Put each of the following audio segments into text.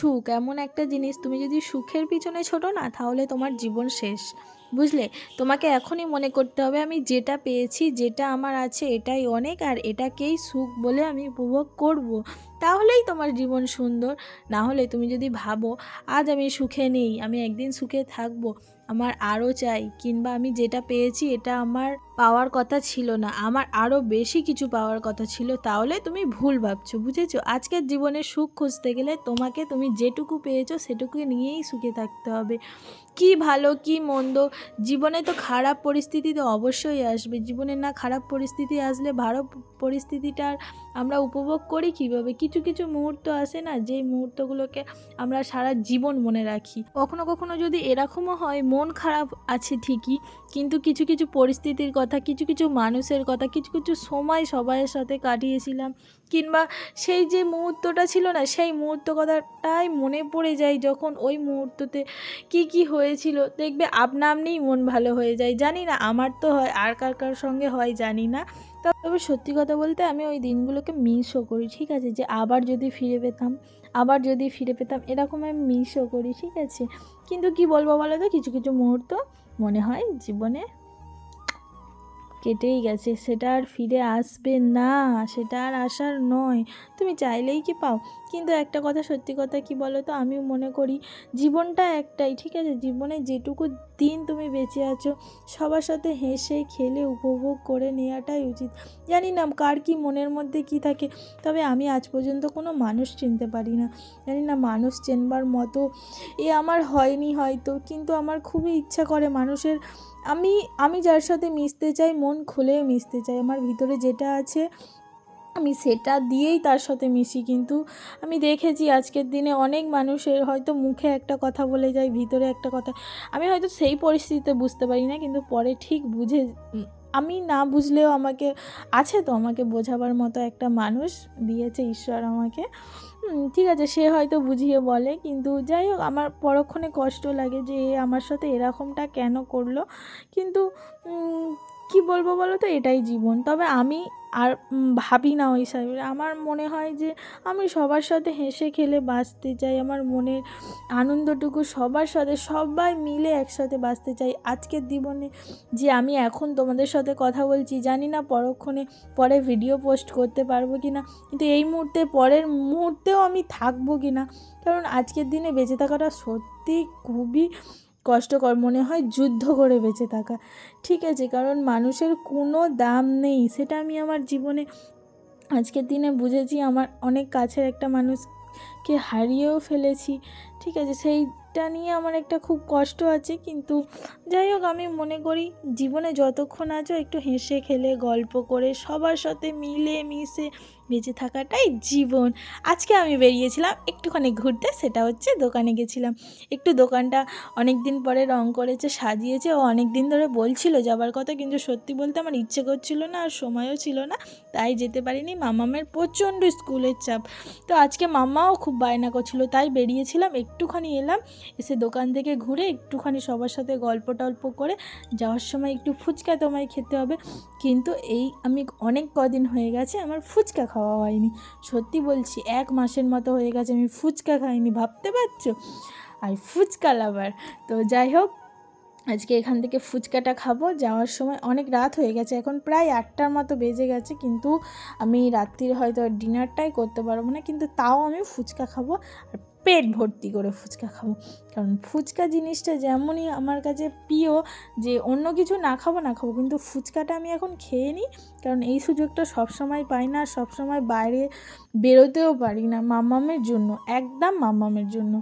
সুখ এমন একটা জিনিস তুমি যদি সুখের পিছনে ছোটো না তাহলে তোমার জীবন শেষ। বুঝলে? তোমাকে এখনই মনে করতে হবে, আমি যেটা পেয়েছি, যেটা আমার আছে, এটাই অনেক, আর এটাকেই সুখ বলে আমি উপভোগ করব। তাহলেই তোমার জীবন সুন্দর। না হলে তুমি যদি ভাবো, আজ আমি সুখে নেই, আমি একদিন সুখে থাকব, আমার আরও চাই। কিংবা, আমি যেটা পেয়েছি, এটা আমার পাওয়ার কথা ছিল না, আমার আরও বেশি কিছু পাওয়ার কথা ছিল, তাহলে তুমি ভুল ভাবছ, বুঝেছ? আজকের জীবনে সুখ খুঁজতে গেলে তোমাকে তুমি যেটুকু পেয়েছ সেটুকু নিয়েই সুখে থাকতে হবে। কি ভালো, কি মন্দ। জীবনে তো খারাপ পরিস্থিতি তো অবশ্যই আসবে। জীবনে না খারাপ পরিস্থিতি আসলে ভালো পরিস্থিতিটার আমরা উপভোগ করি কীভাবে? কিছু কিছু মুহূর্ত আসে না যেই মুহূর্তগুলোকে আমরা সারা জীবন মনে রাখি। কখনো কখনো যদি এরকমও হয়, মন খারাপ আছে ঠিকই, কিন্তু কিছু কিছু পরিস্থিতির কথা, কিছু কিছু মানুষের কথা, কিছু কিছু সময় সবাইয়ের সাথে কাটিয়েছিলাম, কিংবা সেই যে মুহূর্তটা ছিল না, সেই মুহূর্ত কথাটাই মনে পড়ে যায় যখন ওই মুহূর্ততে কি কি হয়েছিল, দেখবে আপনা আপনিই মন ভালো হয়ে যায়। জানি না, আমার তো হয়, আর কার কার সঙ্গে হয় জানি না। তবে সত্যি কথা বলতে আমি ওই দিনগুলোকে মিসও করি, ঠিক আছে? যে আবার যদি ফিরে পেতাম, আবার যদি ফিরে পেতাম, এরকম আমি মিসও করি, ঠিক আছে? কিন্তু কি বলব বলো তো? কিছু কিছু মুহূর্ত মনে হয় জীবনে কেটেই গেছে, সেটা আর ফিরে আসবে না, সেটা আর আসার নয়। তুমি চাইলেই কি পাও? কিন্তু একটা কথা সত্যি কথা কি বলো তো আমি মনে করি জীবনটা একটাই, ঠিক আছে? জীবনে যেটুকু দিন তুমি বেঁচে আছো, সবার সাথে হেসে খেলে উপভোগ করে নেওয়াটাই উচিত। জানি না কার কি মনের মধ্যে কি থাকে, তবে আমি আজ পর্যন্ত কোনো মানুষ চিনতে পারি না। জানি না মানুষ চেনবার মতো এ আমার হয়নি হয়তো, কিন্তু আমার খুবই ইচ্ছা করে মানুষের, আমি আমি যার সাথে মিশতে চাই, মন খুলে মিশতে চাই। আমার ভিতরে যেটা আছে, আমি সেটা দিয়েই তার সাথে মিশি। কিন্তু আমি দেখেছি আজকের দিনে অনেক মানুষের হয়তো মুখে একটা কথা বলে যায়, ভিতরে একটা কথা। আমি হয়তো সেই পরিস্থিতিতে বুঝতে পারি না, কিন্তু পরে ঠিক বুঝে আমি না বুঝলেও আমাকে, আছে তো আমাকে বোঝাবার মতো একটা মানুষ দিয়েছে ঈশ্বর আমাকে। ঠিক আছে, সে হয়তো বুঝিয়ে বলে, কিন্তু যাই হোক, আমার পরক্ষণে কষ্ট লাগে যে আমার সাথে এরকমটা কেন করল। কিন্তু কি বলব বলো তো এটাই জীবন। তবে আমি আর ভাবি না ওই হিসাবে। আমার মনে হয় যে আমি সবার সাথে হেসে খেলে বাঁচতে চাই। আমার মনের আনন্দটুকু সবার সাথে, সবাই মিলে একসাথে বাঁচতে চাই। আজকের জীবনে যে আমি এখন তোমাদের সাথে কথা বলছি, জানি না পরক্ষণে পরে ভিডিও পোস্ট করতে পারব কি না। কিন্তু এই মুহূর্তে, পরের মুহূর্তেও আমি থাকব কি না? কারণ আজকের দিনে বেঁচে থাকাটা সত্যি খুবই কষ্টকর, মনে হয় যুদ্ধ করে বেঁচে থাকা। ঠিক আছে, কারণ মানুষের কোনো দাম নেই। সেটা আমি আমার জীবনে, আজকের দিনে বুঝেছি। আমার অনেক কাছের একটা মানুষকে হারিয়েও ফেলেছি। ঠিক আছে, সেইটা নিয়ে আমার একটা খুব কষ্ট আছে, কিন্তু যাই হোক আমি মনে করি জীবনে যতক্ষণ আছো একটু হেসে খেলে, গল্প করে, সবার সাথে মিলে মিশে বেঁচে থাকাটাই জীবন। আজকে আমি বেরিয়েছিলাম একটুখানি ঘুরতে, সেটা হচ্ছে দোকানে গেছিলাম। একটু দোকানটা অনেক দিন পরে রং করেছে, সাজিয়েছে, ও অনেক দিন ধরে বলছিল যাবার কথা, কিন্তু সত্যি বলতে আমার ইচ্ছে করছিল না, আর সময়ও ছিল না, তাই যেতে পারিনি। মামামের প্রচণ্ড স্কুলের চাপ। তো আজকে মাম্মাও খুব বায়না করছিল, তাই বেরিয়েছিলাম একটুখানি এলাম, এসে দোকান থেকে ঘুরে একটুখানি সবার সাথে গল্প টল্প করে যাওয়ার সময় একটু ফুচকা তোমায় খেতে হবে। কিন্তু এই আমি অনেক কদিন হয়ে গেছে আমার ফুচকা খাওয়া হয়নি। সত্যি বলছি, এক মাসের মতো হয়ে গেছে আমি ফুচকা খাইনি, ভাবতে পারছ? আর ফুচকা লাভার। তো যাই হোক, আজকে এখান থেকে ফুচকাটা খাব। যাওয়ার সময় অনেক রাত হয়ে গেছে, এখন প্রায় আটটার মতো বেজে গেছে, কিন্তু আমি রাত্রির হয়তো ডিনারটাই করতে পারব না, কিন্তু তাও আমি ফুচকা খাব। আর পেট ভর্তি করে ফুচকা খাব। কারণ ফুচকা জিনিসটা যেমনই আমার কাছে প্রিয়, যে অন্য কিছু না খাব না খাব। কিন্তু ফুচকাটা আমি এখন খেয়ে নিই, কারণ এই সুযোগটা সবসময় পাই না, সবসময় বাইরে বেরোতেও পারি না মাম্মামের জন্য, একদম মাম্মামের জন্য।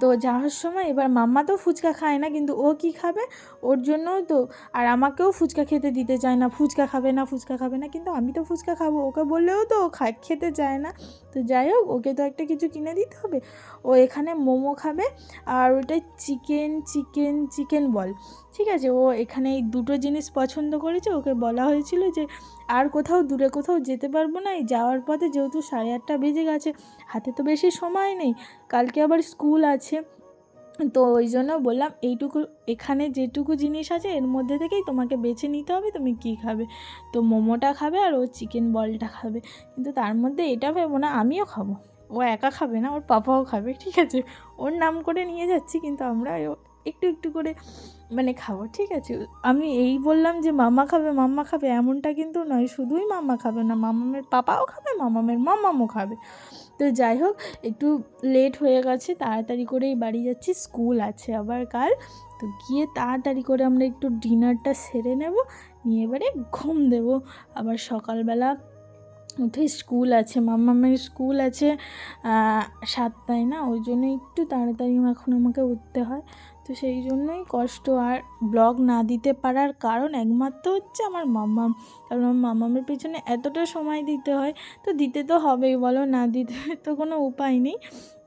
তো যাওয়ার সময় এবার মাম্মা তো ফুচকা খায় না, কিন্তু ও কি খাবে? ওর জন্যও তো। আর আমাকেও ফুচকা খেতে দিতে চায় না, ফুচকা খাবে না, ফুচকা খাবে না, কিন্তু আমি তো ফুচকা খাব। ওকে বললেও তো ও খেতে চায় না। তো যাই হোক, ওকে তো একটা কিছু কিনে দিতে হবে। ও এখানে মোমো খাবে আর ওটা চিকেন চিকেন চিকেন বল। ঠিক আছে? ও এখানে এই দুটো জিনিস পছন্দ করেছে। ওকে বলা হয়েছিল যে আর কোথাও দূরে কোথাও যেতে পারব না। এই যাওয়ার পথে যেহেতু সাড়ে আটটা বেজে গেছে, হাতে তো বেশি সময় নেই। কালকে আবার স্কুল আছে। তো ওই জন্য বললাম, এইটুকু, এখানে যেটুকু জিনিস আছে, এর মধ্যে থেকেই তোমাকে বেছে নিতে হবে, তুমি কী খাবে? তো মোমোটা খাবে আর ও চিকেন বলটা খাবে। কিন্তু তার মধ্যে এটা ভেবো না, আমিও খাব। ও একা খাবে না, ওর পাপাও খাবে, ঠিক আছে? ওর নাম করে নিয়ে যাচ্ছি, কিন্তু আমরা একটু একটু করে মানে খাব, ঠিক আছে? আমি এই বললাম যে মামা খাবে, মাম্মা খাবে, এমনটা কিন্তু নয়, শুধুই মাম্মা খাবে না মামামের পাপাও খাবে মামামের মামামও খাবে। তো যাই হোক, একটু লেট হয়ে গেছে, তাড়াতাড়ি করেই বাড়ি যাচ্ছি স্কুল আছে আবার কাল। তো গিয়ে তাড়াতাড়ি করে আমরা একটু ডিনারটা সেরে নেব, নিয়ে এবারে ঘুম দেবো। আবার সকালবেলা উঠে স্কুল আছে মাম্মামের স্কুল আছে সাতটায় না? ওই জন্য একটু তাড়াতাড়ি এখন আমাকে উঠতে হয়। তো সেই জন্যই কষ্ট, আর ব্লগ না দিতে পারার কারণ একমাত্র হচ্ছে আমার মাম্মাম কারণ আমার মাম্মামের পিছনে এতটা সময় দিতে হয়, তো দিতে তো হবেই, বলো না দিতে তো কোনো উপায় নেই।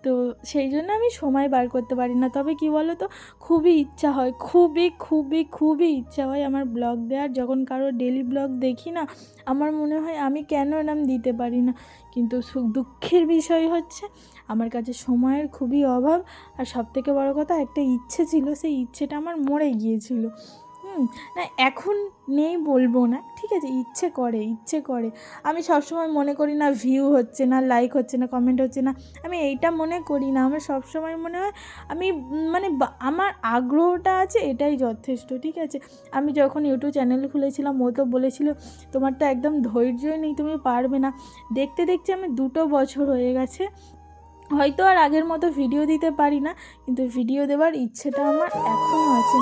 তো সেই জন্য আমি সময় বার করতে পারি না। তবে কি বলো তো খুবই ইচ্ছা হয়, খুবই খুবই খুবই ইচ্ছা হয় আমার ব্লগ দেওয়ার যখন কারও ডেলি ব্লগ দেখি না, আমার মনে হয় আমি কেন এরম দিতে পারি না? কিন্তু সুখ দুঃখের বিষয় হচ্ছে, আমার কাছে সময়ের খুবই অভাব। আর সবথেকে বড় কথা, একটা ইচ্ছে ছিল, সেই ইচ্ছেটা আমার মরে গিয়েছিল। হুম, না এখন নেই বলব না। ঠিক আছে, ইচ্ছে করে ইচ্ছে করে। আমি সবসময় মনে করি না ভিউ হচ্ছে না লাইক হচ্ছে না কমেন্ট হচ্ছে না। আমি এইটা মনে করি না। আমার সবসময় মনে হয় আমি মানে আমার আগ্রহটা আছে এটাই যথেষ্ট, ঠিক আছে? আমি যখন ইউটিউব চ্যানেল খুলেছিলাম, ও তো বলেছিল, তোমার তো একদম ধৈর্যই নেই, তুমি পারবে না। দেখতে দেখতে আমি দুটো বছর হয়ে গেছে। হয়তো আর আগের মতো ভিডিও দিতে পারি না, কিন্তু ভিডিও দেওয়ার ইচ্ছেটা আমার এখনও আছে।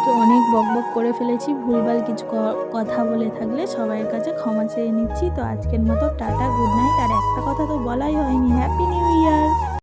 আজকে অনেক বকবক করে ফেলেছি, ভুলভাল কিছু কথা বলে থাকলে সবার কাছে ক্ষমা চেয়ে নিচ্ছি। তো আজকের মতো টাটা, গুড নাইট, আর একটা কথা তো বলাই হয়নি হ্যাপি নিউ ইয়ার